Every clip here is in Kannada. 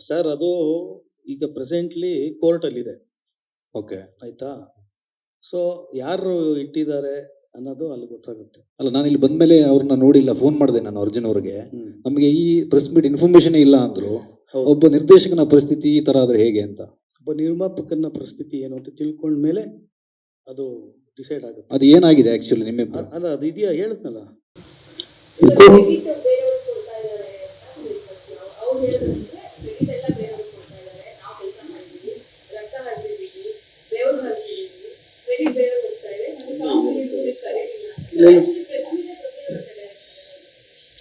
ಸರ್ ಅದು ಈಗ ಪ್ರೆಸೆಂಟ್ಲಿ ಕೋರ್ಟಲ್ಲಿದೆ ಓಕೆ ಆಯ್ತಾ? ಸೊ ಯಾರು ಇಟ್ಟಿದ್ದಾರೆ ಅನ್ನೋದು ಅಲ್ಲಿ ಗೊತ್ತಾಗುತ್ತೆ. ಅಲ್ಲ ನಾನು ಇಲ್ಲಿ ಬಂದ್ಮೇಲೆ ಅವ್ರನ್ನ ನೋಡಿಲ್ಲ ಫೋನ್ ಮಾಡಿದೆ ನಾನು ಅರ್ಜುನ್ ಅವ್ರಿಗೆ. ನಮಗೆ ಈ ಪ್ರೆಸ್ ಮೀಟ್ ಇನ್ಫಾರ್ಮೇಶನ್ ಇಲ್ಲ ಅಂದ್ರು ಒಬ್ಬ ನಿರ್ದೇಶಕನ ಪರಿಸ್ಥಿತಿ ಈ ತರ ಆದ್ರೆ ಹೇಗೆ ಅಂತ. ಒಬ್ಬ ನಿರ್ಮಾಪಕನ ಪರಿಸ್ಥಿತಿ ಏನು ಅಂತ ತಿಳ್ಕೊಂಡ್ಮೇಲೆ ಅದು ಡಿಸೈಡ್ ಆಗುತ್ತೆ. ಅದು ಏನಾಗಿದೆ ಆಕ್ಚುಲಿ ನಿಮ್ಮ ಅಲ್ಲ ಅದು ಇದೆಯಾ? ಹೇಳಿದ್ನಲ್ಲ.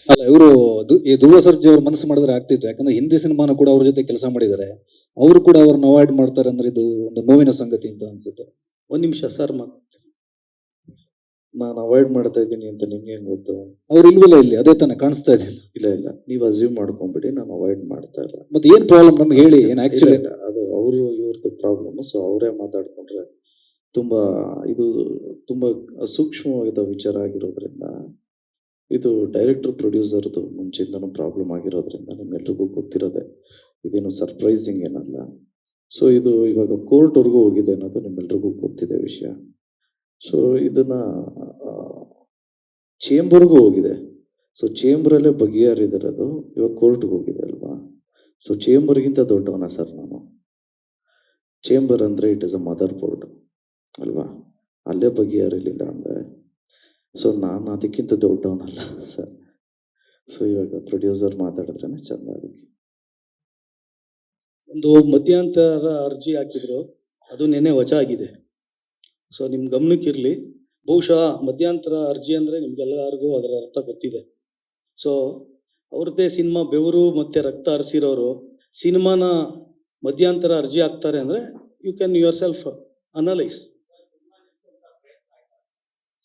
ಅಲ್ಲ ಇವರು ಧ್ರುವ ಸರ್ಜಿ ಅವ್ರ ಮನಸ್ಸು ಮಾಡಿದ್ರೆ ಆಗ್ತಿತ್ತು. ಯಾಕಂದ್ರೆ ಹಿಂದಿ ಸಿನಿಮಾನ ಕೂಡ ಅವ್ರ ಜೊತೆ ಕೆಲಸ ಮಾಡಿದ್ದಾರೆ. ಅವರು ಕೂಡ ಅವ್ರನ್ನ ಅವಾಯ್ಡ್ ಮಾಡ್ತಾರೆ ಅಂದ್ರೆ ಇದು ಒಂದು ನೋವಿನ ಸಂಗತಿ ಅಂತ ಅನ್ಸುತ್ತೆ. ಒಂದ್ ನಿಮಿಷ ಸರ್ ನಾನು ಅವಾಯ್ಡ್ ಮಾಡ್ತಾ ಇದ್ದೀನಿ ಅಂತ ನಿಮ್ಗೆ ಹೆಂಗ್ ಗೊತ್ತು? ಅವ್ರು ಇಲ್ವಿಲ್ಲ ಇಲ್ಲಿ? ಅದೇ ತಾನೇ ಕಾಣಿಸ್ತಾ ಇದ್ದಿಲ್ಲ ಇಲ್ಲ ಇಲ್ಲ. ನೀವು ಅಸ್ಯೂಮ್ ಮಾಡ್ಕೊಂಡ್ಬಿಡಿ ನಾನು ಅವಾಯ್ಡ್ ಮಾಡ್ತಾ ಇಲ್ಲ. ಮತ್ತೆ ಏನ್ ಪ್ರಾಬ್ಲಮ್ ನಮ್ಗೆ ಹೇಳಿ ಏನ್ ಆಕ್ಚುಲಿ ಅದು ಅವರು ಇವ್ರದ್ದು ಪ್ರಾಬ್ಲಮ್ ಸೊ ಅವರೇ ಮಾತಾಡ್ಕೊಂಡ್ರೆ ತುಂಬಾ ಇದು ತುಂಬಾ ಸೂಕ್ಷ್ಮವಾದ ವಿಚಾರ ಆಗಿರೋದ್ರಿಂದ, ಇದು ಡೈರೆಕ್ಟರ್ ಪ್ರೊಡ್ಯೂಸರ್ದು ಮುಂಚೆಯಿಂದನೂ ಪ್ರಾಬ್ಲಮ್ ಆಗಿರೋದ್ರಿಂದ ನಿಮ್ಮೆಲ್ರಿಗೂ ಗೊತ್ತಿರೋದೆ ಇದೇನು ಸರ್ಪ್ರೈಸಿಂಗ್ ಏನಲ್ಲ. ಸೊ ಇದು ಇವಾಗ ಕೋರ್ಟ್ವರೆಗೂ ಹೋಗಿದೆ ಅನ್ನೋದು ನಿಮ್ಮೆಲ್ರಿಗೂ ಗೊತ್ತಿದೆ ವಿಷಯ. ಸೊ ಇದನ್ನು ಚೇಂಬರ್ಗೂ ಹೋಗಿದೆ. ಸೊ ಚೇಂಬರಲ್ಲೇ ಬಗೆಹರಿದಿರೋದು ಇವಾಗ ಕೋರ್ಟ್ಗೆ ಹೋಗಿದೆ ಅಲ್ವಾ? ಸೊ ಚೇಂಬರ್ಗಿಂತ ದೊಡ್ಡವನ ಸರ್ ನಾನು? ಚೇಂಬರ್ ಅಂದರೆ it is a mother board ಅಲ್ವಾ? ಅಲ್ಲೇ ಬಗೆಹರಿಲಿಲ್ಲ ಅಂದರೆ. ಸೊ ನಾನು ಅದಕ್ಕಿಂತ ದೊಡ್ಡವನಲ್ಲ ಸರ್. ಸೊ ಇವಾಗ ಪ್ರೊಡ್ಯೂಸರ್ ಮಾತಾಡಿದ್ರೆ ಚಂದ ಅದಕ್ಕೆ. ಒಂದು ಮಧ್ಯಂತರ ಅರ್ಜಿ ಹಾಕಿದ್ರು. ಅದು ನೆನೆ ವಚ ಆಗಿದೆ. ಸೊ ನಿಮ್ಮ ಗಮನಕ್ಕಿರಲಿ. ಬಹುಶಃ ಮಧ್ಯಂತರ ಅರ್ಜಿ ಅಂದ್ರೆ ನಿಮ್ಗೆಲ್ಲರಿಗೂ ಅದರ ಅರ್ಥ ಗೊತ್ತಿದೆ. ಸೊ ಅವ್ರದ್ದೇ ಸಿನಿಮಾ ಬೆವರು ಮತ್ತೆ ರಕ್ತ ಹರಿಸಿರೋರು ಸಿನಿಮಾನ ಮಧ್ಯಂತರ ಅರ್ಜಿ ಹಾಕ್ತಾರೆ ಅಂದ್ರೆ you can yourself analyse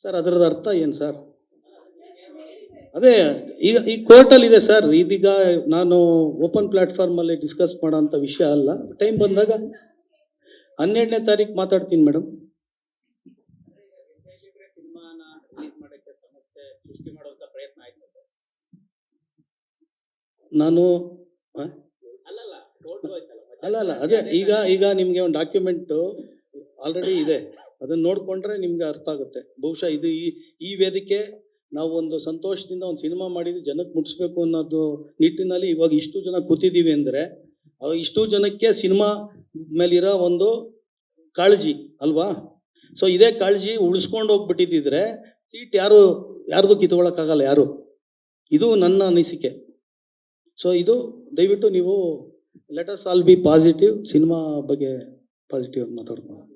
sir ಅದರದ ಅರ್ಥ ಏನು ಸರ್? ಅದೇ, ಈಗ ಈ ಕೋರ್ಟಲ್ಲಿ ಇದೆ ಸರ್, ಇದೀಗ ನಾನು ಓಪನ್ ಪ್ಲ್ಯಾಟ್ಫಾರ್ಮಲ್ಲಿ ಡಿಸ್ಕಸ್ ಮಾಡೋಂಥ ವಿಷಯ ಅಲ್ಲ. ಟೈಮ್ ಬಂದಾಗ ಹನ್ನೆರಡನೇ ತಾರೀಕು ಮಾತಾಡ್ತೀನಿ ಮೇಡಮ್. ನಾನು? ಅಲ್ಲ ಅಲ್ಲ, ಅದೇ, ಈಗ ಈಗ ನಿಮಗೆ ಒಂದು ಡಾಕ್ಯುಮೆಂಟು ಆಲ್ರೆಡಿ ಇದೆ. ಅದನ್ನ ನೋಡ್ಕೊಂಡ್ರೆ ನಿಮ್ಗೆ ಅರ್ಥ ಆಗುತ್ತೆ. ಬಹುಶಃ ಇದು ಈ ಈ ವೇದಿಕೆ ನಾವು ಒಂದು ಸಂತೋಷದಿಂದ ಒಂದು ಸಿನಿಮಾ ಮಾಡಿದ್ದು ಜನಕ್ಕೆ ಮುಟ್ಟಿಸ್ಬೇಕು ಅನ್ನೋದು ನಿಟ್ಟಿನಲ್ಲಿ ಇವಾಗ ಇಷ್ಟು ಜನ ಕೂತಿದ್ದೀವಿ ಅಂದರೆ ಇಷ್ಟು ಜನಕ್ಕೆ ಸಿನಿಮಾ ಮೇಲಿರೋ ಒಂದು ಕಾಳಜಿ ಅಲ್ವಾ? ಸೊ ಇದೇ ಕಾಳಜಿ ಉಳಿಸ್ಕೊಂಡು ಹೋಗ್ಬಿಟ್ಟಿದ್ದಿದ್ರೆ ಸೀಟ್ ಯಾರು, ಯಾರ್ದು ಕಿತ್ಕೊಳ್ಳೋಕ್ಕಾಗಲ್ಲ ಯಾರು? ಇದು ನನ್ನ ಅನಿಸಿಕೆ. ಸೊ ಇದು ದಯವಿಟ್ಟು ನೀವು letters all be positive cinema ಬಗ್ಗೆ ಪಾಸಿಟಿವ್ ಮಾತಾಡ್ಕೊಂಡು